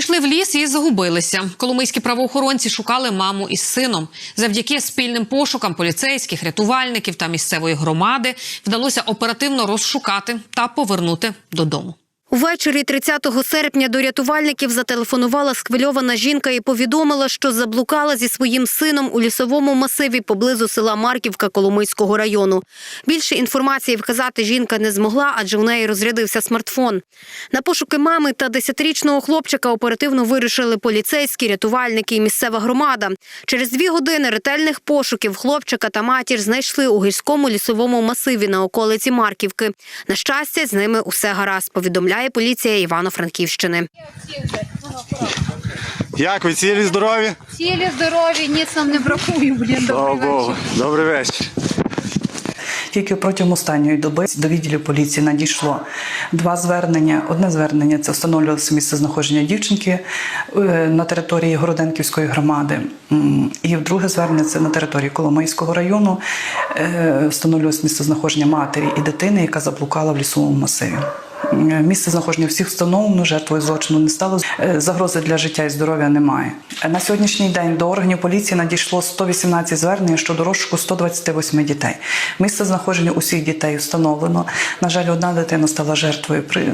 Пішли в ліс і загубилися. Коломийські правоохоронці шукали маму із сином. Завдяки спільним пошукам поліцейських, рятувальників та місцевої громади вдалося оперативно розшукати та повернути додому. Увечері 30 серпня до рятувальників зателефонувала схвильована жінка і повідомила, що заблукала зі своїм сином у лісовому масиві поблизу села Марківка Коломийського району. Більше інформації вказати жінка не змогла, адже в неї розрядився смартфон. На пошуки мами та 10-річного хлопчика оперативно вирішили поліцейські, рятувальники і місцева громада. Через дві години ретельних пошуків хлопчика та матір знайшли у гірському лісовому масиві на околиці Марківки. На щастя, з ними усе гаразд, повідомляє поліція Івано-Франківщини. Як ви цілі здорові? Цілі здорові, ніц нам не бракує, блін, Слава добрий Богу. вечір. Добрий вечір. Тільки протягом останньої доби до відділів поліції надійшло два звернення. Одне звернення це встановлювалося місце знаходження дівчинки е, на території Городенківської громади. І друге звернення це на території Коломийського району. е, Встановлювалося місце знаходження матері і дитини, яка заблукала в лісовому масиві. Е, Місце знаходження всіх встановлено, жертвою злочину не стало. Е, Загрози для життя і здоров'я немає. Е, На сьогоднішній день до органів поліції надійшло 118 звернень щодо розшуку 128 дітей. Місце знаходження усіх дітей встановлено. На жаль, одна дитина стала жертвою при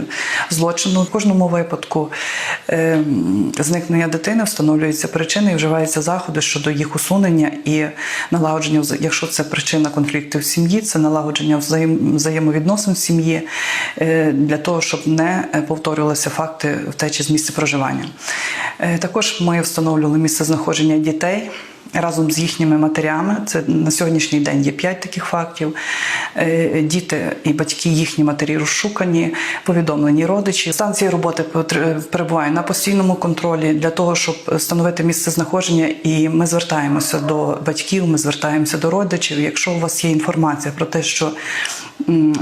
злочину. В кожному випадку зникнення дитини встановлюються причини і вживаються заходи щодо їх усунення і налагодження, якщо це причина конфлікту в сім'ї, це налагодження взаєм, взаємовідносин в сім'ї для того, щоб не е, повторювалися факти втечі з місця проживання. Е, Також ми встановлювали місце знаходження дітей. Разом з їхніми матерями, це на сьогоднішній день є п'ять таких фактів. Е, Діти і батьки, їхні матері розшукані, повідомлені родичі. Станції роботи перебувають на постійному контролі для того, щоб встановити місце знаходження. І ми звертаємося до батьків, ми звертаємося до родичів. Якщо у вас є інформація про те, що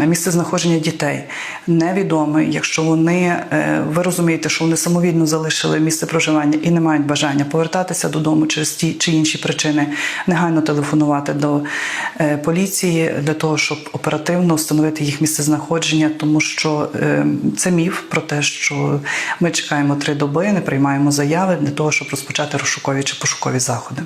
місце знаходження дітей невідоме, якщо вони е, ви розумієте, що вони самовільно залишили місце проживання і не мають бажання повертатися додому через ті чи інші причини, негайно телефонувати до е, поліції для того, щоб оперативно встановити їх місце знаходження, тому що е, це міф про те, що ми чекаємо три доби, не приймаємо заяви для того, щоб розпочати розшукові чи пошукові заходи.